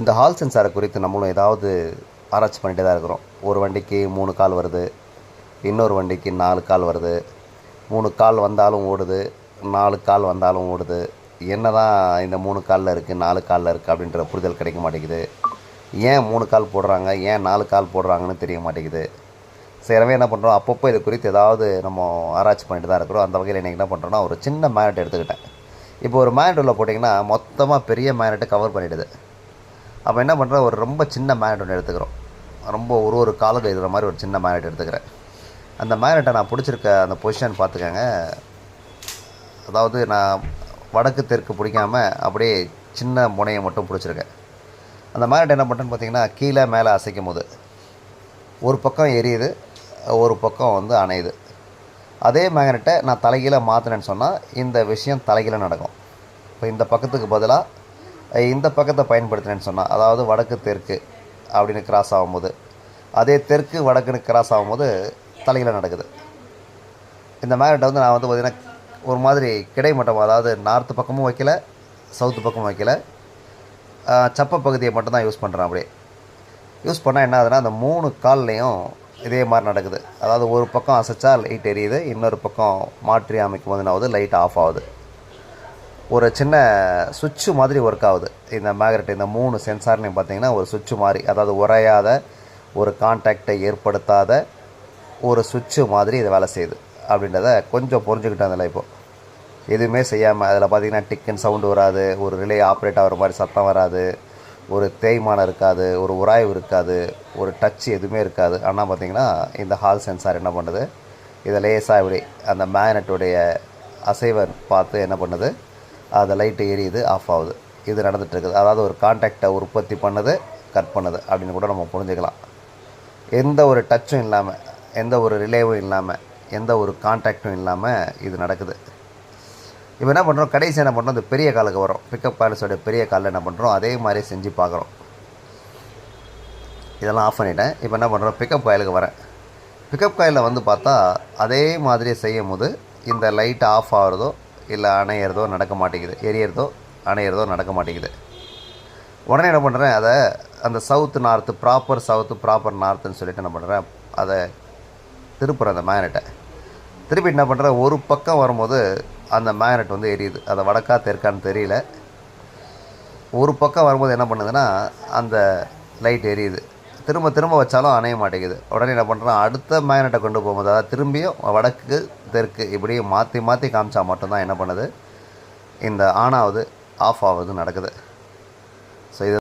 இந்த ஹால் சென்சாரை குறித்து நம்மளும் ஏதாவது ஆராய்ச்சி பண்ணிகிட்டே தான் இருக்கிறோம். ஒரு வண்டிக்கு மூணு கால் வருது இன்னொரு வண்டிக்கு நாலு கால் வருது மூணு கால் வந்தாலும் ஓடுது நாலு கால் வந்தாலும் ஓடுது. என்ன தான் இந்த மூணு காலில் இருக்குது நாலு காலில் இருக்குது அப்படின்ற புரிதல் கிடைக்க மாட்டேங்குது. ஏன் மூணு கால் போடுறாங்க ஏன் நாலு கால் போடுறாங்கன்னு தெரிய மாட்டேங்குது. சரி என்ன பண்ணுறோம் அப்பப்போ இது குறித்து ஏதாவது நம்ம ஆராய்ச்சி பண்ணிட்டு தான் இருக்கிறோம். அந்த வகையில் இன்றைக்கி என்ன பண்ணுறோன்னா ஒரு சின்ன மேனட் எடுத்துக்கிட்டேன். இப்போ ஒரு மேனட் உள்ள போட்டிங்கன்னா மொத்தமாக பெரிய மேனட்டை கவர் பண்ணிவிடுது அப்போ என்ன பண்ணுறேன் ஒரு ரொம்ப சின்ன மேனட் ஒன்று எடுத்துக்கிறோம். ரொம்ப ஒரு ஒரு காலுக்கு இருக்கிற மாதிரி ஒரு சின்ன மேனட் எடுத்துக்கிறேன். அந்த மேனட்டை நான் பிடிச்சிருக்க அந்த பொசிஷன் பார்த்துக்கங்க. அதாவது நான் வடக்கு தெற்கு பிடிக்காம அப்படியே சின்ன முனையை மட்டும் பிடிச்சிருக்கேன். அந்த மேனட் என்ன பண்ணுறேன்னு பார்த்தீங்கன்னா கீழே மேலே அசைக்கும் போது ஒரு பக்கம் எரியுது ஒரு பக்கம் வந்து அணையுது. அதே மேக்னெட்டை நான் தலைகீழே மாற்றினேன்னு சொன்னால் இந்த விஷயம் தலைகீழே நடக்கும். இப்போ இந்த பக்கத்துக்கு பதிலாக இந்த பக்கத்தை பயன்படுத்தினேன்னு சொன்னால் அதாவது வடக்கு தெற்கு அப்படின்னு கிராஸ் ஆகும்போது அதே தெற்கு வடக்குன்னு கிராஸ் ஆகும்போது தலையில் நடக்குது. இந்த மேக்னெட்டை வந்து நான் வந்து பார்த்திங்கன்னா ஒரு மாதிரி கிடைமட்டம் அதாவது நார்த்து பக்கமும் வைக்கல சவுத்து பக்கமும் வைக்கல. சப்ப பகுதியை மட்டும்தான் யூஸ் பண்ணுறேன் அப்படியே. யூஸ் பண்ணால் என்ன ஆகுதுன்னா அந்த மூணு கால்லையும் இதே மாதிரி நடக்குது. அதாவது ஒரு பக்கம் அசைச்சா லைட் எரியுது இன்னொரு பக்கம் மாற்றி அமைக்கும் போது என்ன ஆகுது? லைட் ஆஃப் ஆகுது. ஒரு சின்ன சுவிட்சு மாதிரி ஒர்க் ஆகுது. இந்த மேக்னெட் இந்த மூணு சென்சார்லையும் பார்த்தீங்கன்னா ஒரு சுவிட்சு மாதிரி அதாவது உரையாத ஒரு கான்டாக்டை ஏற்படுத்தாத ஒரு சுவிட்சு மாதிரி இது வேலை செய்யுது. அப்படின்றத கொஞ்சம் புரிஞ்சுக்கிட்டேன் அதில் இப்போது எதுவுமே செய்யாமல் அதில் பார்த்தீங்கன்னா டிக்குன்னு சவுண்டு வராது ஒரு ரிலே ஆப்ரேட் ஆகிற மாதிரி சத்தம் வராது ஒரு தேய்மானம் இருக்காது ஒரு உராய்வு இருக்காது ஒரு டச் எதுவுமே இருக்காது. ஆனால் பார்த்திங்கன்னா இந்த ஹால் சென்சார் என்ன பண்ணுது? இதை லேசாக இப்படி அந்த மேக்னெட்டுடைய அசைவை பார்த்து என்ன பண்ணுது? அந்த லைட்டு எரியுது ஆஃப் ஆகுது. இது நடந்துகிட்ருக்குது இருக்குது. அதாவது ஒரு கான்டாக்டை உற்பத்தி பண்ணுது கட் பண்ணுது அப்படின்னு கூட நம்ம புரிஞ்சுக்கலாம். எந்த ஒரு டச்சும் இல்லாமல் எந்த ஒரு ரிலேவும் இல்லாமல் எந்த ஒரு கான்டாக்டும் இல்லாமல் இது நடக்குது. இப்போ என்ன பண்ணுறோம் கடைசி என்ன பண்ணுறோம் இந்த பெரிய காலுக்கு வரும் பிக்கப் காலஸோட பெரிய காலில் என்ன பண்ணுறோம் அதே மாதிரி செஞ்சு பார்க்குறோம். இதெல்லாம் ஆஃப் பண்ணிட்டேன். இப்போ என்ன பண்ணுறோம் பிக்கப் காயிலுக்கு வரேன். பிக்கப் காயிலில் வந்து பார்த்தா அதே மாதிரி செய்யும் போது இந்த லைட் ஆஃப் ஆகிறதோ இல்லை அணையிறதோ நடக்க மாட்டேங்குது எரியறதோ அணையிறதோ நடக்க மாட்டேங்குது. உடனே என்ன பண்ணுறேன் அதை அந்த south north proper south proper நார்த்துன்னு சொல்லிட்டு என்ன பண்ணுறேன் அதை திருப்புறேன் அந்த மேக்னெட்டை திருப்பி என்ன பண்ணுறேன் ஒரு பக்கம் வரும்போது அந்த மேக்னெட் வந்து எரியுது. அதை வடக்கா தெற்கான்னு தெரியல. ஒரு பக்கம் வரும்போது என்ன பண்ணுதுன்னா அந்த லைட் எரியுது. திரும்ப திரும்ப வச்சாலும் அணைய மாட்டேங்குது. உடனே என்ன பண்ணுறேன் அடுத்த மேக்னெட்டை கொண்டு போகும்போது அதாவது திரும்பியும் வடக்கு தெற்கு இப்படியே மாற்றி மாற்றி காமிச்சா மட்டும்தான் என்ன பண்ணுது? இந்த ஆன் ஆகுது ஆஃப் ஆகுது நடக்குது. ஸோ இது